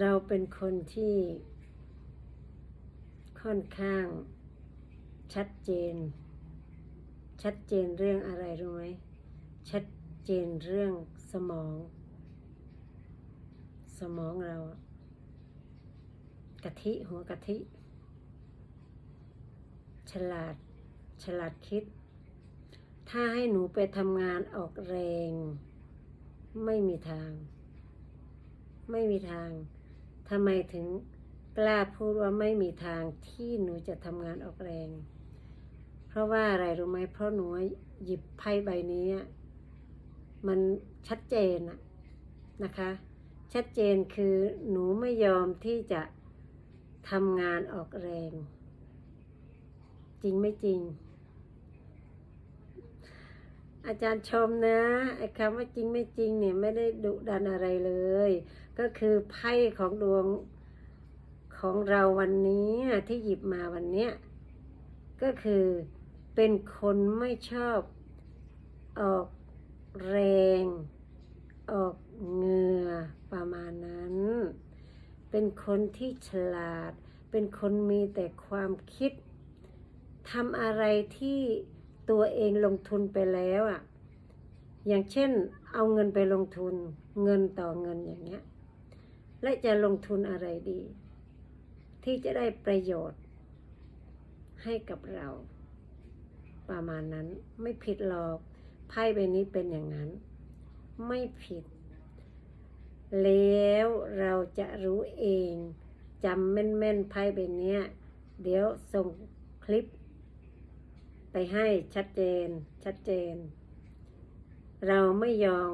เราเป็นคนที่ค่อนข้างชัดเจน ชัดเจนเรื่องอะไรรู้ไหมชัดเจนเรื่องสมอง สมองเรากะทิหัวกะทิ ฉลาด ฉลาดคิด ถ้าให้หนูไปทำงานออกแรง ไม่มีทาง ไม่มีทาง ทำไมถึงกล้าพูดว่าไม่มีทางที่หนูจะทำงานออกแรง เพราะว่าอะไรรู้ไหมเพราะหนูหยิบไพ่ใบนี้อะมันชัดเจนนะคะ ชัดเจนคือหนูไม่ยอมที่จะทำงานออกแรง จริงไม่จริง อาจารย์ชมนะไอ้คำว่าจริงไม่จริงเนี่ยไม่ได้ดุดันอะไรเลย ก็คือไพ่ของดวงของเราวันนี้ที่หยิบมาวันเนี้ยก็คือเป็นคนไม่ชอบออกแรง ออกเหงื่อประมาณนั้น เป็นคนที่ฉลาด เป็นคนมีแต่ความคิดทำอะไรที่ ตัวเองลงทุนไปแล้วอะ อย่างเช่นเอาเงินไปลงทุนเงินต่อเงินอย่างเงี้ย และจะลงทุนอะไรดี ที่จะได้ประโยชน์ ให้กับเรา ประมาณนั้นไม่ผิดหรอกไพ่ใบนี้เป็นอย่างนั้น ไม่ผิด แล้วเราจะรู้เองจำแม่นๆไพ่ใบนี้เดี๋ยวส่งคลิป ไปให้ชัดเจน ชัดเจน เราไม่ยอม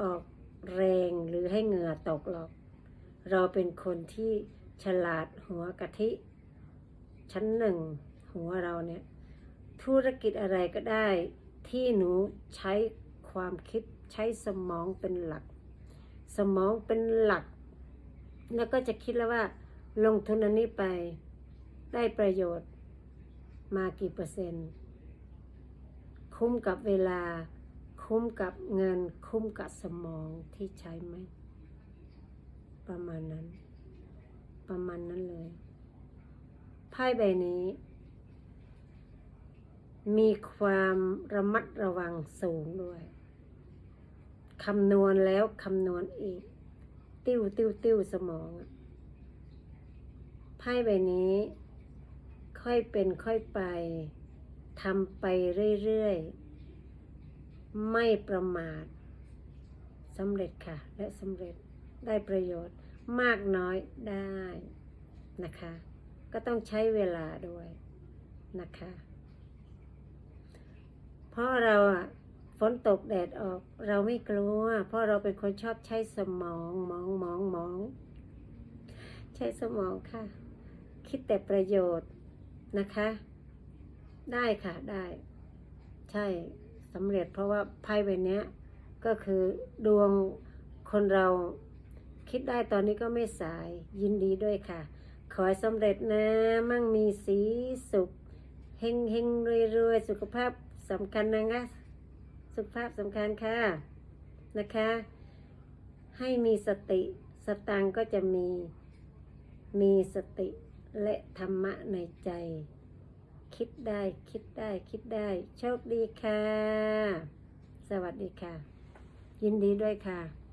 ออกแรงหรือให้เหงื่อตกหรอก เราเป็นคนที่ฉลาดหัวกะทิ ชั้นหนึ่งหัวเราเนี่ย ธุรกิจอะไรก็ได้ ที่หนูใช้ความคิดใช้สมองเป็นหลัก สมองเป็นหลัก แล้วก็จะคิดแล้วว่า ลงทุนอันนี้ไปได้ประโยชน์มากี่เปอร์เซ็นต์ คุ้มกับเวลา คุ้มกับเงิน คุ้มกับสมองที่ใช้ไหม ประมาณนั้น ประมาณนั้นเลยไพ่ใบนี้ มีความระมัดระวังสูงด้วยคำนวณแล้วคำนวณอีก ติ้วติ้วติ้วสมองไพ่ใบนี้ ค่อยเป็นค่อยไป ทำไปเรื่อยๆ ไม่ประมาทสำเร็จค่ะ และสำเร็จได้ประโยชน์มากน้อยได้นะคะ ก็ต้องใช้เวลาด้วยนะคะ เพราะเราอะฝนตกแดดออกเราไม่กลัว เพราะเราเป็นคนชอบใช้สมองมองมองมอง ใช้สมองค่ะ คิดแต่ประโยชน์นะคะ ได้ค่ะได้ ใช่สำเร็จเพราะว่าไพ่ใบนี้ก็คือดวงคนเราคิดได้ตอนนี้ก็ไม่สายยินดีด้วยค่ะ ขอให้สำเร็จนะมั่งมีสีสุขเฮงเฮงรวยรวยสุขภาพสำคัญนะคะสุขภาพสำคัญค่ะนะคะ ให้มีสติสตังก็จะมีมีสติและธรรมะในใจ คิดได้ คิดได้ คิดได้ โชคดีค่ะ สวัสดีค่ะ ยินดีด้วยค่ะ